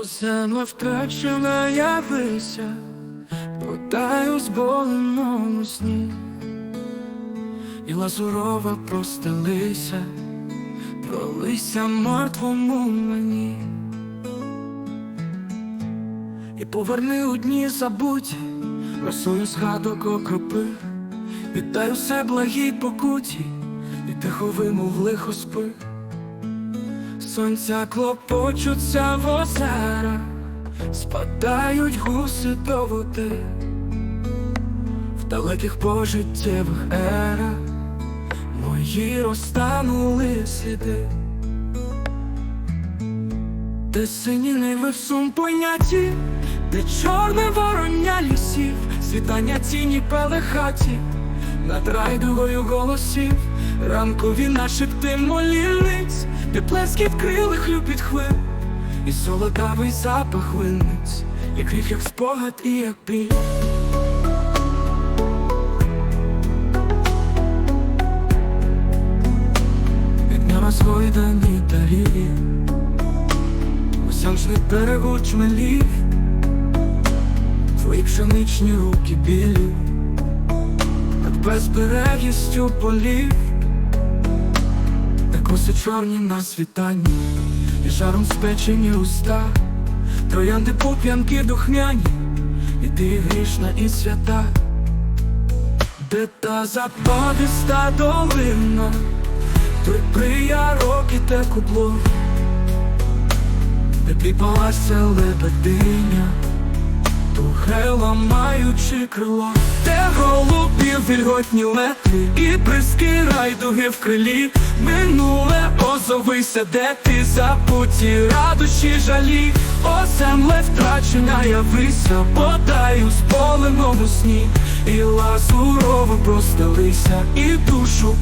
Усе не втрачена явися, Подаю зболеному сні, і лазурова простелися, пролися мертвому мені, і поверни у дні забуті, росою згадок окропи, віддай усе благій покуті, і тихо вимов лихо спи. Сонця клопочуться в озера, спадають гуси до води, в далеких пожиттєвих ерах мої розтанули сліди, де сині ниви в сум поняті, де чорне вороння лісів, світання тіні пелехаті, над райдугою голосів, ранкові нашепти молільниць, де плески вкрили хлюпіт хвиль, і солодавий запах винниць, і крів, як спогад, і як біль. Розгойдані дарі, осянчний берегу чмелів, твої пшеничні руки білі, над безберегістю полів, де коси чорні на світанні, і жаром спечені уста, троянди поп'янки духмяні, і ти грішна і свята, де та западиста долина, той приярок і те кубло, де припалася лебединя, Тухе ламаючи крило, де голубів вільготні лети, і бризки райдуги в крилі, минуле озовися, де ти? Забуті радощі жалі, о земле втрачена явися, подаю спаленому сні, і лазурово простелися, і душу